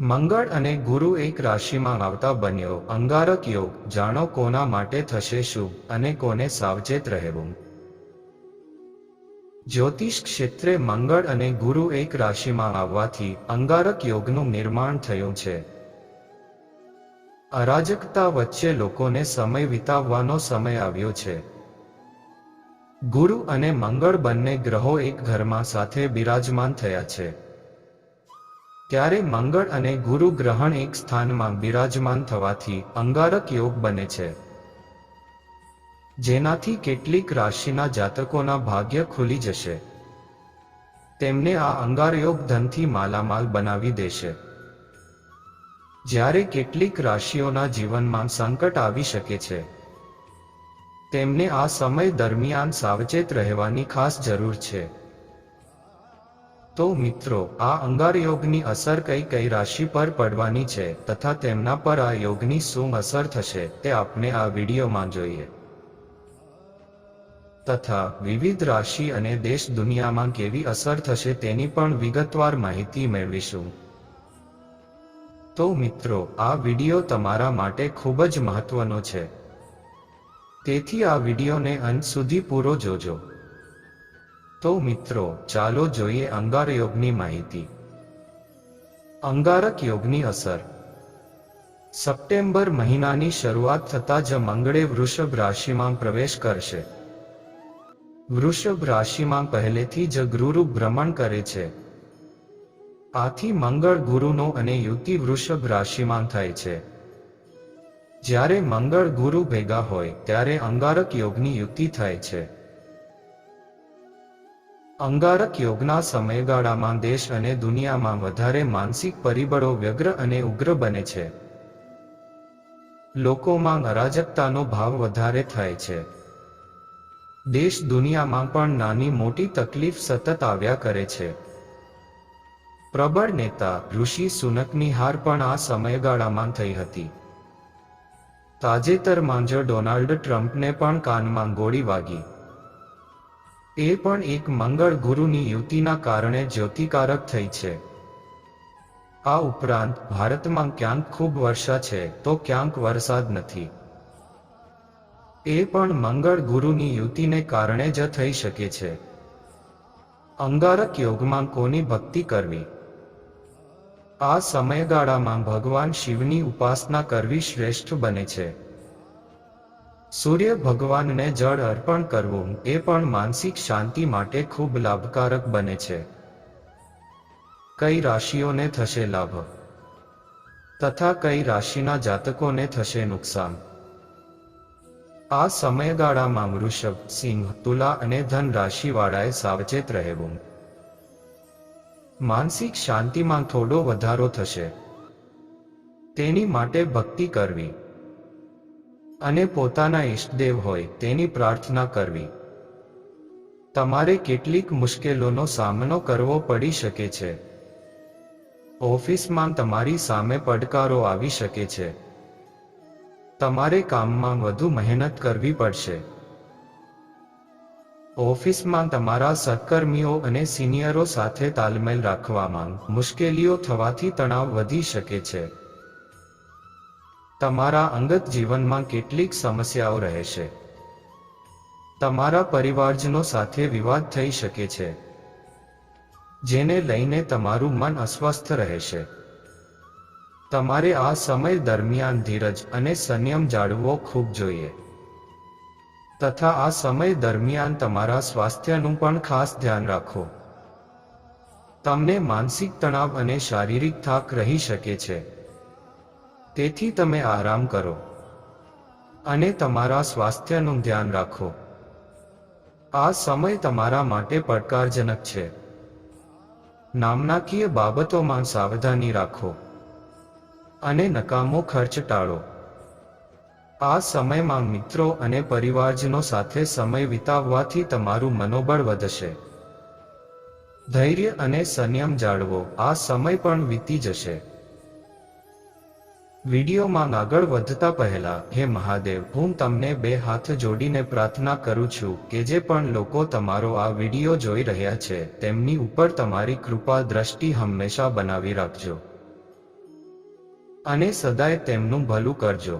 મંગળ અને ગુરુ એક રાશિમાં આવતા બન્યો. અંગારક યોગ, જાણો કોના માટે થશે શુભ અને કોને સાવચેત રહેવું. જ્યોતિષ ક્ષેત્રે મંગળ અને ગુરુ એક રાશિમાં આવવાથી અંગારક યોગનું નિર્માણ થયું છે. અરાજકતા વચ્ચે લોકોને સમય વિતાવવાનો સમય આવ્યો છે. ગુરુ અને મંગળ બંને ગ્રહો એક ઘરમાં સાથે બિરાજમાન થયા છે. ત્યારે મંગળ અને ગુરુ ગ્રહણ એક સ્થાનમાં બિરાજમાન થવાથી અંગારક યોગ બને છે. જેનાથી કેટલીક રાશિના જાતકોના ભાગ્ય ખુલી જશે. તેમને આ અંગારયોગ ધનથી માલામાલ બનાવી દેશે. જ્યારે કેટલીક રાશિઓના જીવનમાં સંકટ આવી શકે છે. તેમને આ સમય દરમિયાન સાવચેત રહેવાની ખાસ જરૂર છે. તો મિત્રો, આ અંગાર યોગની અસર કઈ કઈ રાશિ પર પડવાની છે તથા તેમના પર આ યોગની શું અસર થશે તે આપણે આ વિડીયોમાં જોઈએ. તથા, વિવિધ રાશિ અને દેશ દુનિયામાં કેવી અસર થશે તેની પણ વિગતવાર માહિતી મેળવીશું. તો મિત્રો, આ વીડિયો તમારા માટે ખૂબ જ મહત્વનો છે. તેથી આ વિડીયોને અંત સુધી પૂરો જોજો. તો મિત્રો, ચાલો જોઈએ અંગાર યોગની માહિતી. અંગારક યોગની અસર. સપ્ટેમ્બર મહિનાની શરૂઆત થતાં જ મંગળે વૃષભ રાશિમાં પ્રવેશ કરશે. વૃષભ રાશિમાં પહેલેથી જ ગુરુ ભ્રમણ કરે છે. આથી મંગળ ગુરુનો અને યુતિ વૃષભ રાશિમાં થાય છે. જ્યારે મંગળ ગુરુ ભેગા હોય, ત્યારે અંગારક યોગની યુક્તિ થાય છે. અંગારક યોગના સમયગાળામાં દેશ અને દુનિયામાં વધારે માનસિક પરિબળો વ્યગ્ર અને ઉગ્ર બને છે. લોકોમાં અરાજકતાનો ભાવ વધારે થાય છે. દેશ દુનિયામાં પણ નાની મોટી તકલીફ સતત આવ્યા કરે છે. પ્રબળ નેતા ઋષિ સુનકની હાર પણ આ સમયગાળામાં થઈ હતી. તાજેતરમાં જ ડોનાલ્ડ ટ્રમ્પને પણ કાનમાં ગોળી વાગી. એ પણ એક મંગળ ગુરુની યુતિના કારણે જ્યોતિકારક થઈ છે. આ ઉપરાંત ભારતમાં ક્યાંક ખૂબ વર્ષા છે, તો ક્યાંક વરસાદ નથી. એ પણ મંગળ ગુરુની યુતિને કારણે જ થઈ શકે છે. અંગારક યોગમાં કોની ભક્તિ કરવી? આ સમયગાળામાં ભગવાન શિવની ઉપાસના કરવી શ્રેષ્ઠ બને છે. સૂર્ય ભગવાનને જળ અર્પણ કરવું એ પણ માનસિક શાંતિ માટે ખૂબ લાભકારક બને છે. કઈ રાશિઓને થશે લાભ? તથા કઈ રાશિના જાતકોને થશે નુકસાન? આ સમયગાળામાં વૃષભ, સિંહ, તુલા અને ધન રાશિવાળાએ સાવચેત રહેવું. માનસિક શાંતિમાં થોડો વધારો થશે. તેની માટે ભક્તિ કરવી. અને પોતાના ઈષ્ટદેવ હોય તેની પ્રાર્થના કરવી. તમારે કેટલીક મુશ્કેલીઓનો સામનો કરવો પડી શકે છે. ઓફિસમાં તમારી સામે પડકારો આવી શકે છે. તમારે કામમાં વધુ મહેનત કરવી પડશે. ઓફિસમાં તમારા સહકર્મીઓ અને સિનિયરો સાથે તાલમેલ રાખવામાં મુશ્કેલીઓ થવાથી તણાવ વધી શકે છે. તમારા અંગત જીવનમાં કેટલીક સમસ્યાઓ રહેશે તમારા પરિવારજનો સાથે વિવાદ થઈ શકે છે. જેને લઈને તમારું મન અસ્વસ્થ રહેશે તમારે આ સમય દરમિયાન ધીરજ અને સંયમ જાળવવો ખૂબ જોઈએ. તથા આ સમય દરમિયાન તમારા સ્વાસ્થ્યનું પણ ખાસ ધ્યાન રાખો. તમને માનસિક તણાવ અને શારીરિક થાક રહી શકે છે. તેથી તમે આરામ કરો. અને તમારા સ્વાસ્થ્યનું ધ્યાન રાખો. આ સમય તમારા માટે પડકારજનક છે. નામનાકીય બાબતોમાં સાવધાની રાખો. અને નકામો ખર્ચ ટાળો. આ સમયમાં મિત્રો અને પરિવારજનો સાથે સમય વિતાવવાથી તમારું મનોબળ વધશે. ધૈર્ય અને સંયમ જાળવો. આ સમય પણ વીતી જશે. વિડીયોમાં આગળ વધતા પહેલા, હે મહાદેવ, હું તમને બે હાથ જોડીને પ્રાર્થના કરું છું કે જે પણ લોકો તમારો આ વીડિયો જોઈ રહ્યા છે, તેમની ઉપર તમારી કૃપા દ્રષ્ટિ હંમેશા બનાવી રાખજો. અને સદાય તેમનું ભલું કરજો.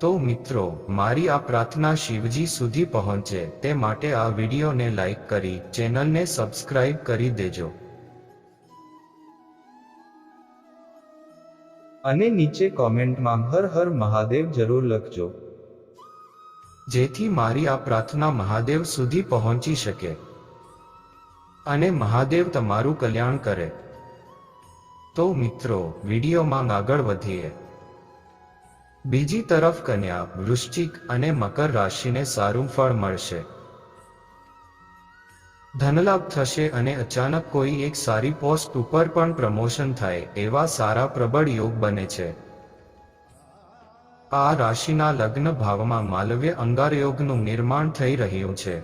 તો મિત્રો, મારી આ પ્રાર્થના શિવજી સુધી પહોંચે, તે માટે આ વિડીયોને લાઈક કરી, ચેનલને સબસ્ક્રાઇબ કરી દેજો. અને નીચે કોમેન્ટમાં હર હર મહાદેવ જરૂર લખજો. જેથી મારી આ પ્રાર્થના મહાદેવ સુધી પહોંચી શકે. અને મહાદેવ તમારું કલ્યાણ કરે. તો મિત્રો, વિડીયોમાં આગળ વધીએ. બીજી તરફ કન્યા, વૃશ્ચિક અને મકર રાશિને સારું ફળ મળશે. ધનલાભ થશે અને અચાનક કોઈ એક સારી પોસ્ટ ઉપર પણ પ્રમોશન થાય, એવા સારા પ્રબળ યોગ બને છે. આ રાશિના લગ્ન ભાવમાં માલવ્ય અંગાર યોગનું નિર્માણ થઈ રહ્યું છે.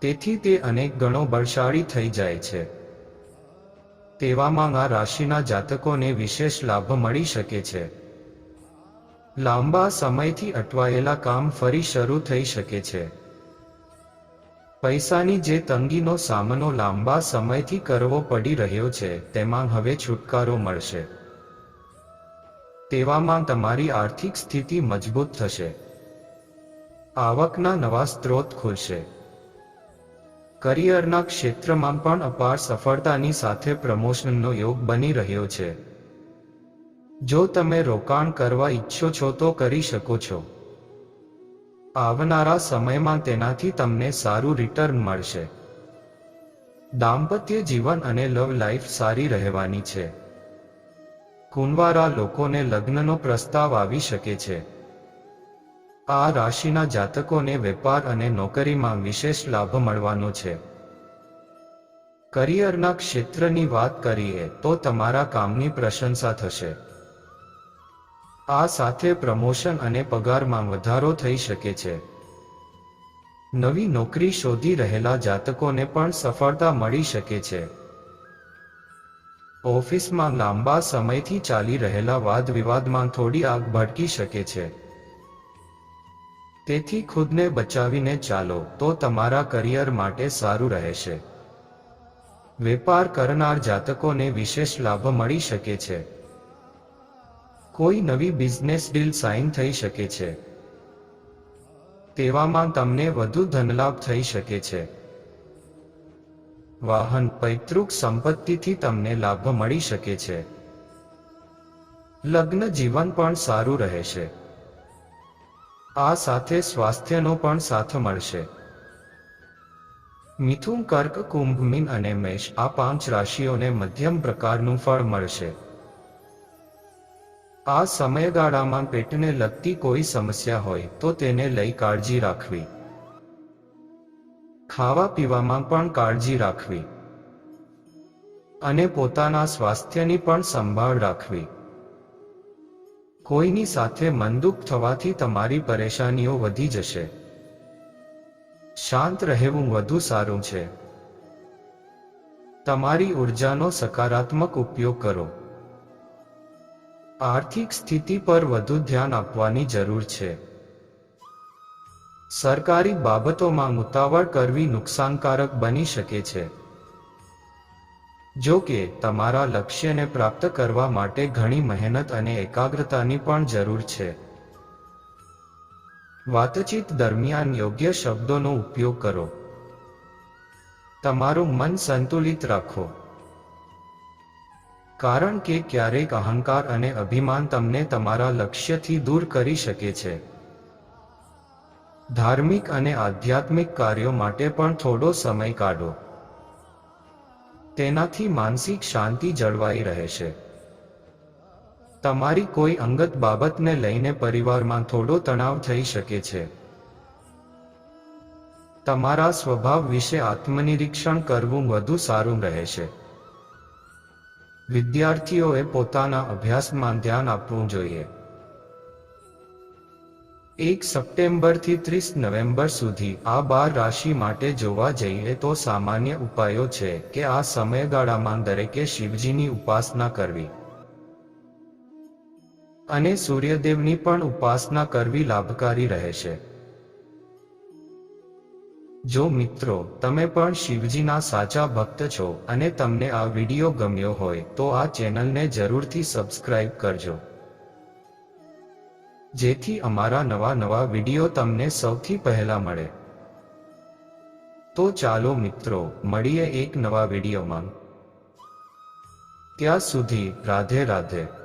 તેથી તે અનેક ગણો બળશાળી થઈ જાય છે. તેવામાં આ રાશિના જાતકોને વિશેષ લાભ મળી શકે છે. લાંબા સમયથી અટવાયેલા કામ ફરી શરૂ થઈ શકે છે. પૈસાની જે તંગીનો સામનો લાંબા સમયથી કરવો પડી રહ્યો છે, તેમાં હવે છુટકારો મળશે. તેવામાં તમારી આર્થિક સ્થિતિ મજબૂત થશે. આવકના નવા સ્ત્રોત ખુલશે. કરિયરના ક્ષેત્રમાં પણ અપાર સફળતાની સાથે પ્રમોશનનો યોગ બની રહ્યો છે. જો તમે રોકાણ કરવા ઈચ્છો છો તો કરી શકો છો. આવનારા સમયમાં તેનાથી તમને સારું રિટર્ન મળશે. દાંપત્ય જીવન અને લવ લાઈફ સારી રહેવાની છે. કુંવારા લોકોને લગ્નનો પ્રસ્તાવ આવી શકે છે. આ રાશિના જાતકોને વેપાર અને નોકરીમાં વિશેષ લાભ મળવાનો છે. કરિયરના ક્ષેત્રની વાત કરીએ તો તમારા કામની પ્રશંસા થશે. આ સાથે પ્રમોશન અને પગારમાં વધારો થઈ શકે છે. નવી નોકરી શોધી રહેલા જાતકોને પણ સફળતા મળી શકે છે. ઓફિસમાં લાંબા સમયથી ચાલી રહેલા વાદ વિવાદમાં થોડી આગ ભડકી શકે છે. તેથી ખુદને બચાવીને ચાલો તો તમારા કરિયર માટે સારું રહેશે. વેપાર કરનાર જાતકોને વિશેષ લાભ મળી શકે છે. કોઈ નવી બિઝનેસ ડીલ સાઇન થઈ શકે છે. તેવામાં તમને વધુ ધનલાભ થઈ શકે છે. વાહન પૈતૃક સંપત્તિથી તમને લાભ મળી શકે છે. લગ્ન જીવન પણ સારું રહેશે. આ સાથે સ્વાસ્થ્યનો પણ સાથ મળશે. મિથુન કર્ક, કુંભ મીન અને મેષ આ પાંચ રાશિઓને મધ્યમ પ્રકારનું ફળ મળશે. આ સમયગાળામાં પેટને લગતી કોઈ સમસ્યા હોય તો તેને લઈ કાળજી રાખવી. ખાવા પીવામાં પણ કાળજી રાખવી. અને પોતાના સ્વાસ્થ્યની પણ સંભાળ રાખવી. કોઈની સાથે મનદુખ થવાથી તમારી પરેશાનીઓ વધી જશે. શાંત રહેવું વધુ સારું છે. તમારી ઉર્જાનો સકારાત્મક ઉપયોગ કરો. આર્થિક સ્થિતિ પર વધુ ધ્યાન આપવાની જરૂર છે. સરકારી બાબતોમાં ઉતાવળ કરવી નુકસાનકારક બની શકે છે. જો કે, તમારા લક્ષ્યને પ્રાપ્ત કરવા માટે ઘણી મહેનત અને એકાગ્રતાની પણ જરૂર છે. વાતચીત દરમિયાન યોગ્ય શબ્દોનો ઉપયોગ કરો. તમારું મન સંતુલિત રાખો. કારણ કે ક્યારેક અહંકાર અને અભિમાન તમને તમારા લક્ષ્યથી દૂર કરી શકે છે. ધાર્મિક અને આધ્યાત્મિક કાર્યો માટે પણ થોડો સમય કાઢો. તેનાથી માનસિક શાંતિ જળવાઈ રહેશે તમારી કોઈ અંગત બાબતને લઈને પરિવારમાં થોડો તણાવ થઈ શકે છે. તમારા સ્વભાવ વિશે આત્મનિરીક્ષણ કરવું વધુ સારું રહેશે વિદ્યાર્થીઓએ પોતાના અભ્યાસમાં ધ્યાન આપવું જોઈએ. એક સપ્ટેમ્બરથી ત્રીસ નવેમ્બર સુધી આ બાર રાશિ માટે જોવા જઈએ તો સામાન્ય ઉપાયો છે કે આ સમયગાળામાં દરેકે શિવજીની ઉપાસના કરવી. અને સૂર્યદેવની પણ ઉપાસના કરવી લાભકારી રહેશે. જો મિત્રો, તમે પણ શિવજીના સાચા ભક્ત છો અને તમને આ વીડિયો ગમ્યો હોય, તો આ ચેનલને જરૂરથી સબસ્ક્રાઇબ કરજો. જેથી અમારા નવા નવા વીડિયો તમને સૌથી પહેલા મળે. તો ચાલો મિત્રો, મળીએ એક નવા વિડીયોમાં. ત્યાં સુધી રાધે રાધે.